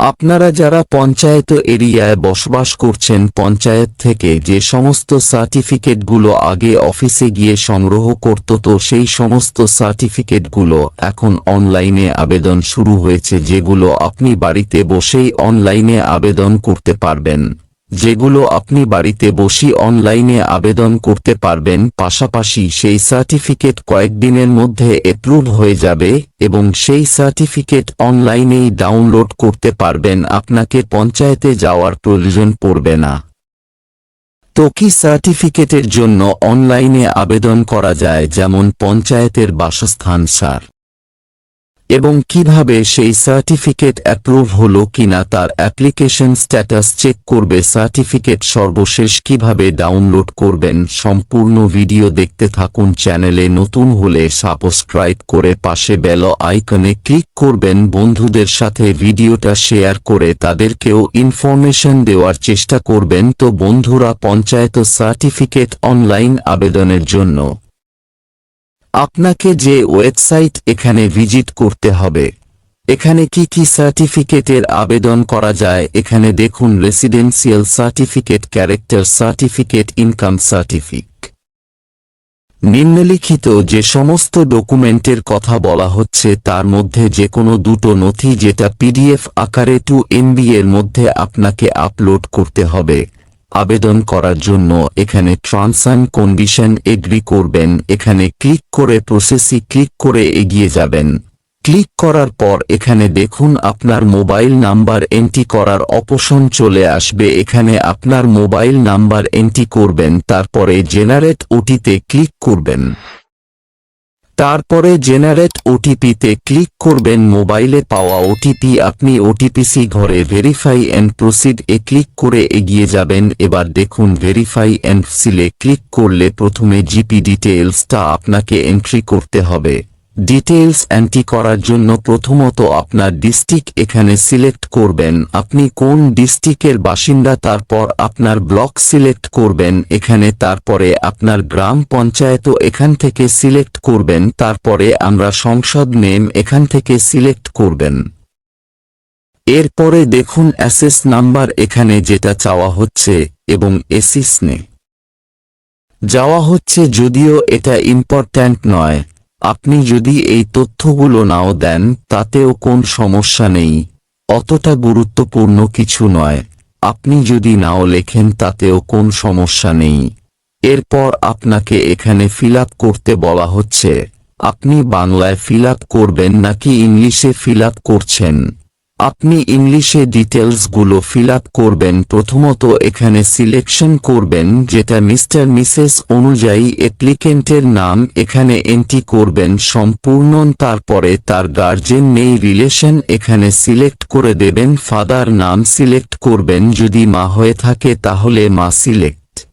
আপনারা যারা পঞ্চায়েত এরিয়ায় বসবাস করছেন, পঞ্চায়েত থেকে যে সমস্ত সার্টিফিকেটগুলো আগে অফিসে গিয়ে সংগ্রহ করত, তো সেই সমস্ত সার্টিফিকেটগুলো এখন অনলাইনে আবেদন শুরু হয়েছে, যেগুলো আপনি বাড়িতে বসেই অনলাইনে আবেদন করতে পারবেন। যেগুলো আপনি বাড়িতে বসি অনলাইনে আবেদন করতে পারবেন, পাশাপাশি সেই সার্টিফিকেট কয়েকদিনের মধ্যে অ্যাপ্রুভ হয়ে যাবে এবং সেই সার্টিফিকেট অনলাইনেই ডাউনলোড করতে পারবেন, আপনাকে পঞ্চায়েতে যাওয়ার প্রয়োজন পড়বে না। তো কি সার্টিফিকেটের জন্য অনলাইনে আবেদন করা যায়? যেমন পঞ্চায়েতের বাসস্থান সার এবং কীভাবে সেই সার্টিফিকেট অ্যাপ্রুভ হলো কিনা তার অ্যাপ্লিকেশন স্ট্যাটাস চেক করবে, সার্টিফিকেট সর্বশেষ কীভাবে ডাউনলোড করবেন সম্পূর্ণ ভিডিও দেখতে থাকুন, চ্যানেলে নতুন হলে সাবস্ক্রাইব করে পাশে বেল আইকনে ক্লিক করবেন, বন্ধুদের সাথে ভিডিওটা শেয়ার করে তাদেরকেও ইনফরমেশন দেওয়ার চেষ্টা করবেন। তো বন্ধুরা, পঞ্চায়েত সার্টিফিকেট অনলাইন আবেদনের জন্য আপনাকে যে ওয়েবসাইট এখানে ভিজিট করতে হবে। এখানে কি কি সার্টিফিকেটের আবেদন করা যায়? এখানে দেখুন residential certificate character certificate income certificate নিম্নলিখিত যে সমস্ত ডকুমেন্টের কথা বলা হচ্ছে, তার মধ্যে যে কোনো দুটো নথি যেটা পিডিএফ আকারে টু এমবি এর মধ্যে আপনাকে আপলোড করতে হবে। আবেদন করার জন্য এখানে ট্রান্স অ্যান্ড কন্ডিশন এগ্রি করবেন। এখানে ক্লিক করে প্রসেসি ক্লিক করে এগিয়ে যাবেন। ক্লিক করার পর এখানে দেখুন আপনার মোবাইল নাম্বার এন্ট্রি করার অপশন চলে আসবে। এখানে আপনার মোবাইল নাম্বার এন্ট্রি করবেন। তারপরে জেনারেট ওটিতে ক্লিক করবেন। তারপরে জেনারেট ওটিপিতে ক্লিক করবেন মোবাইলে পাওয়া ওটিপি আপনি ওটিপিসি ঘরে ভেরিফাই অ্যান্ড প্রসিড এ ক্লিক করে এগিয়ে যাবেন। এবার দেখুন ভেরিফাই অ্যান্ড সিলে ক্লিক করলে প্রথমে জিপি ডিটেলসটা আপনাকে এন্ট্রি করতে হবে। ডিটেলস এন্ট্রি করার জন্য প্রথমত আপনার ডিস্ট্রিক্ট এখানে সিলেক্ট করবেন। আপনি কোন ডিস্ট্রিক্টের বাসিন্দা, তারপর আপনার ব্লক সিলেক্ট করবেন। এখানে তারপরে আপনার গ্রাম পঞ্চায়েত এখান থেকে সিলেক্ট করবেন। তারপরে আমরা সংসদ নেম এখান থেকে সিলেক্ট করবেন। এরপরে দেখুন অ্যাসেস নাম্বার এখানে যেটা চাওয়া হচ্ছে এবং এসিস নে যাওয়া হচ্ছে যদিও এটা ইম্পর্ট্যান্ট নয়। আপনি যদি এই তথ্যগুলো নাও দেন, তাতেও কোন সমস্যা নেই। অতটা গুরুত্বপূর্ণ কিছু নয়। আপনি যদি নাও লেখেন, তাতেও কোন সমস্যা নেই। এরপর আপনাকে এখানে ফিল করতে বলা হচ্ছে। আপনি বাংলায় ফিল করবেন নাকি ইংলিশে ফিল করছেন? আপনি ইংলিশে ডিটেলসগুলো ফিল করবেন, প্রথমত এখানে সিলেকশন করবেন, যেটা মিস্টার মিসেস অনুযায়ী অ্যাপ্লিকেন্টের নাম, এখানে এন্ট্রি করবেন সম্পূর্ণ, তারপরে তার গার্জেন নেই, রিলেশন এখানে সিলেক্ট করে দেবেন, ফাদার নাম সিলেক্ট করবেন, যদি মা হয়ে থাকে তাহলে মা সিলেক্ট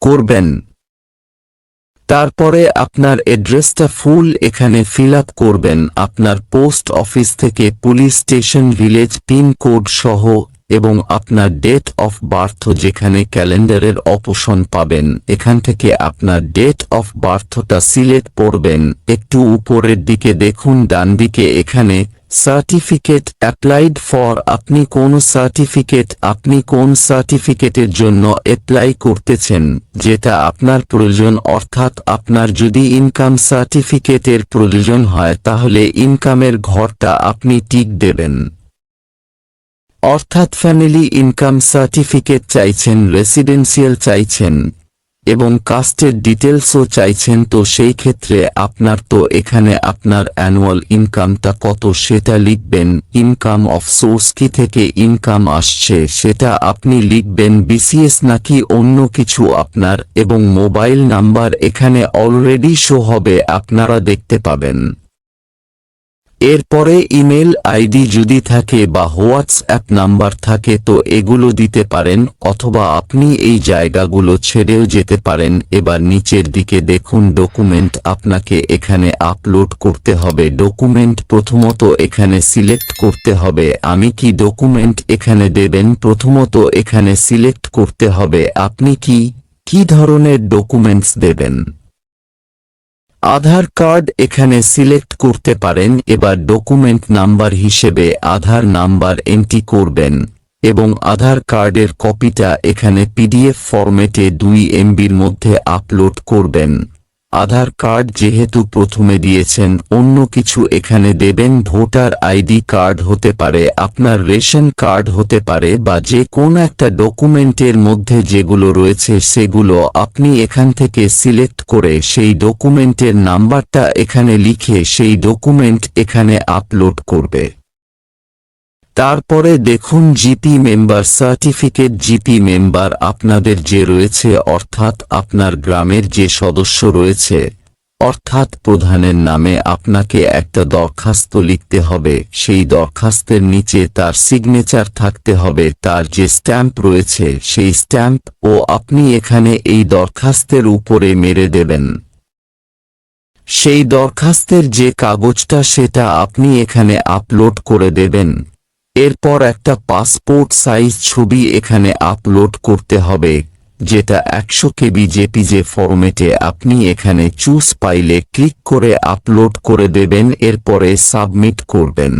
করবেন। তারপরে আপনার অ্যাড্রেসটা ফুল এখানে ফিল করবেন। আপনার পোস্ট অফিস থেকে police station, village, pin code সহ এবং আপনার ডেট অফ বার্থ যেখানে ক্যালেন্ডারের অপশন পাবেন। এখান থেকে আপনার ডেট অফ বার্থটা সিলেক্ট করবেন। একটু উপরের দিকে দেখুন ডান দিকে এখানে সার্টিফিকেট অ্যাপ্লাইড ফর আপনি কোন সার্টিফিকেট, আপনি কোন সার্টিফিকেটের জন্য অ্যাপ্লাই করতেছেন, যেটা আপনার প্রয়োজন, অর্থাৎ আপনার যদি ইনকাম সার্টিফিকেটের প্রয়োজন হয়, তাহলে ইনকামের ঘরটা আপনি টিক দেবেন। অর্থাৎ ফ্যামিলি ইনকাম সার্টিফিকেট চাইছেন, রেসিডেন্সিয়াল চাইছেন এবং কাস্টের ডিটেলসও চাইছেন, তো সেই ক্ষেত্রে আপনার, তো এখানে আপনার অ্যানুয়াল ইনকামটা কত সেটা লিখবেন। ইনকাম অফ সোর্স কি থেকে ইনকাম আসছে সেটা আপনি লিখবেন বিসিএস নাকি অন্য কিছু আপনার, এবং মোবাইল নাম্বার এখানে অলরেডি শো হবে, আপনারা দেখতে পাবেন। এরপরে ইমেল আইডি যদি থাকে বা হোয়াটসঅ্যাপ নাম্বার থাকে তো এগুলো দিতে পারেন অথবা আপনি এই জায়গাগুলো ছেড়েও যেতে পারেন। এবার নিচের দিকে দেখুন ডকুমেন্ট, আপনাকে এখানে আপলোড করতে হবে। ডকুমেন্ট প্রথমত এখানে সিলেক্ট করতে হবে। আমি কি ডকুমেন্ট এখানে দেবেন? প্রথমত এখানে সিলেক্ট করতে হবে। আপনি কি কি ধরনের ডকুমেন্টস দেবেন? আধার কার্ড এখানে সিলেক্ট করতে পারেন, এবার ডকুমেন্ট নাম্বার হিসেবে আধার নাম্বার এন্ট্রি করবেন, এবং আধার কার্ডের কপিটা এখানে পিডিএফ ফরম্যাটে দুই এমবির মধ্যে আপলোড করবেন। আধার কার্ড যেহেতু প্রথমে দিয়েছেন, অন্য কিছু এখানে দেবেন, ভোটার আইডি কার্ড হতে পারে, আপনার রেশন কার্ড হতে পারে বা যে কোন একটা ডকুমেন্টের মধ্যে যেগুলো রয়েছে সেগুলো আপনি এখান থেকে সিলেক্ট করে সেই ডকুমেন্টের নাম্বারটা এখানে লিখে সেই ডকুমেন্ট এখানে আপলোড করবে। তারপরে দেখুন GP member certificate GP member আপনাদের যে রয়েছে, অর্থাৎ আপনার গ্রামের যে সদস্য রয়েছে, অর্থাৎ প্রধানের নামে আপনাকে একটা দরখাস্ত লিখতে হবে। সেই দরখাস্তের নিচে তার সিগনেচার থাকতে হবে, তার যে স্ট্যাম্প রয়েছে, সেই স্ট্যাম্প ও আপনি এখানে এই দরখাস্তের উপরে মেরে দেবেন। সেই দরখাস্তের যে কাগজটা, সেটা আপনি এখানে আপলোড করে দেবেন। এরপর একটা পাসপোর্ট সাইজ ছবি এখানে আপলোড করতে হবে, যেটা একশো কেবি জেপিজে ফরম্যাটে আপনি এখানে চুজ পাইলে ক্লিক করে আপলোড করে দেবেন, এরপরে সাবমিট করবেন।